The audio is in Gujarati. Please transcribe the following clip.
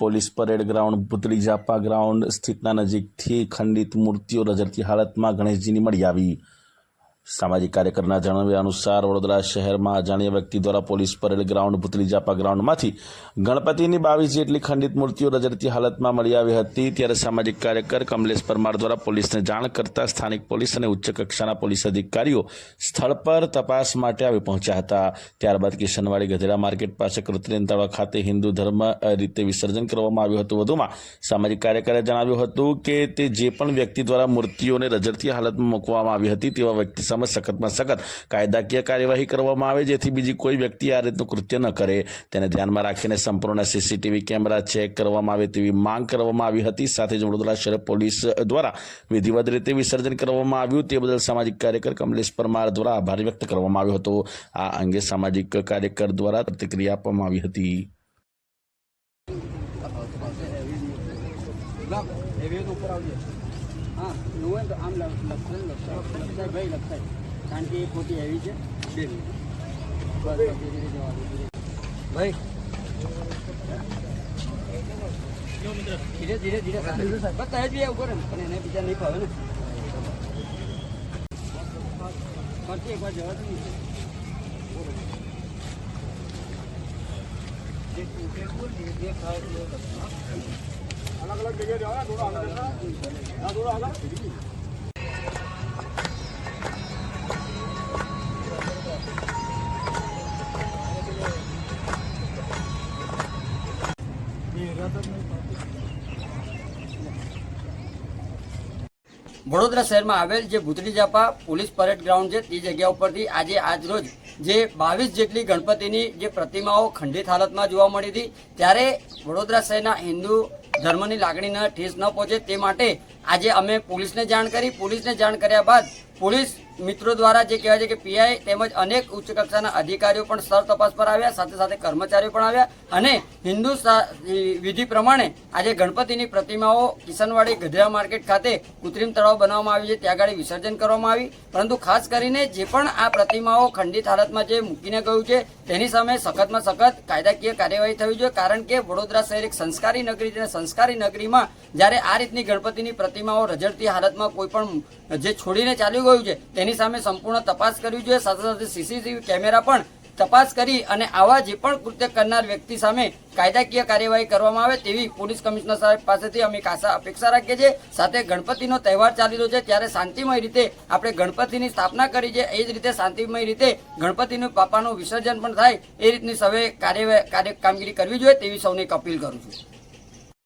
Police parade ground Bhutdi Zampa ground સ્થિતના નજીકથી ખંડિત મૂર્તિઓ રજડતી હાલતમાં ગણેશજીની મળી આવી. સામાજિક કાર્યકરના જણાવ્યા અનુસાર, વડોદરા શહેરમાં અજાણ્યા વ્યક્તિ દ્વારા police parade ground Bhutdi Zampa ગ્રાઉન્ડમાંથી ગણપતિની બાવીસ જેટલી ખંડિત મૂર્તિઓ રજડતી હાલતમાં મળી આવી હતી. ત્યારે સામાજિક કાર્યકર કમલેશ પરમાર દ્વારા પોલીસને જાણ કરતા સ્થાનિક પોલીસ અને ઉચ્ચ કક્ષાના પોલીસ અધિકારીઓ સ્થળ પર તપાસ માટે આવી પહોંચ્યા હતા. ત્યારબાદ કિશનવાડી ગધેડા માર્કેટ પાસે કૃત્રિમ તળાવ ખાતે હિન્દુ ધર્મ રીતે વિસર્જન કરવામાં આવ્યું હતું. વધુમાં સામાજિક કાર્યકરે જણાવ્યું હતું કે તે જે પણ વ્યક્તિ દ્વારા મૂર્તિઓને રજડતી હાલતમાં મૂકવામાં આવી હતી તેવા વ્યક્તિ સામે સખતમાં સખત કાયદાકીય કાર્યવાહી કરવામાં આવે, જેથી બીજી કોઈ વ્યક્તિ આ રીતનું કૃત્ય ન કરે. તેને ધ્યાનમાં રાખીને સંપૂર્ણ સીસીટીવી કેમેરા ચેક કરવામાં આવે તેવી માંગ કરવામાં આવી હતી. સાથે જ વડોદરા શહેર પોલીસ દ્વારા વિધિવત રીતે વિસર્જન કરવામાં આવ્યું. તે બદલ સામાજિક કાર્યકર કમલેશ પરમાર દ્વારા આભાર વ્યક્ત કરવામાં આવ્યો હતો. આ અંગે સામાજિક કાર્યકર દ્વારા પ્રતિક્રિયા આપવામાં આવી હતી. એવી ઉપર હા નું હોય તો આમ લખ- લખશે ને લખશે. ભાઈ લખાય કારણ કે એ ખોટી એવી છે. બે મિનિટ. ભાઈ. ધીરે ધીરે ધીરે. બસ તમે જ ઉપર ને. પણ એને બીજા નહીં ફાવે ને. ફરતી એકવાર જવા દઉં થોડો આગળ જવા. હા, થોડો આગળ વડોદરા શહેરમાં આવેલ જે Bhutdi Zampa police parade ground છે, તે જગ્યા ઉપરથી આજે આજ રોજ જે બાવીસ જેટલી ગણપતિની જે પ્રતિમાઓ ખંડિત હાલતમાં જોવા મળી હતી, ત્યારે વડોદરા શહેરના હિન્દુ ધર્મની લાગણીને ઠેસ ન પહોંચે તે માટે આજે અમે પોલીસને જાણ કરી, પોલીસને જાણ કર્યા બાદ પોલીસ મિત્રો દ્વારા જે કહેવાય છે કે પીઆઈ તેમજ અનેક ઉચ્ચ કક્ષાના અધિકારીઓ પણ સ્થળ તપાસ પર આવ્યા, સાથે સાથે કર્મચારીઓ પણ આવ્યા અને હિન્દુ વિધિ પ્રમાણે આજે ગણપતિની પ્રતિમાઓ કિશનવાડી ગધેરા માર્કેટ ખાતે કૃત્રિમ તળાવ બનાવવામાં આવ્યું છે, ત્યાં આગળ વિસર્જન કરવામાં આવી. પરંતુ ખાસ કરીને જે પણ આ પ્રતિમાઓ ખંડિત હાલતમાં જે મૂકીને ગયું છે, તેની સામે સખતમાં સખત કાયદાકીય કાર્યવાહી થવી જોઈએ, કારણ કે વડોદરા શહેર એક સંસ્કારી નગરી અને સંસ્કારી નગરીમાં જ્યારે આ રીતની ગણપતિની પ્રતિમાઓ રજડતી હાલતમાં કોઈ પણ જે છોડીને ચાલ્યું ગયું છે, તેની સામે સંપૂર્ણ તપાસ કરવી જોઈએ. સાથે સાથે સીસીટીવી કેમેરા પણ તપાસ કરી અને આવા જે પણ કૃત્ય કરનાર વ્યક્તિ સામે કાયદાકીય કાર્યવાહી કરવામાં આવે તેવી પોલીસ કમિશનર સાહેબ પાસેથી અમે આશા અપેક્ષા રાખીએ છીએ. સાથે ગણપતિનો તહેવાર ચાલી રહ્યો છે ત્યારે શાંતિમય રીતે આપણે ગણપતિની સ્થાપના કરી છે. એ જ રીતે શાંતિમય રીતે ગણપતિનું પાપાનું વિસર્જન પણ થાય. એ રીતની સૌએ કાર્ય કામગીરી કરવી જોઈએ તેવી સૌને અપીલ કરું છું.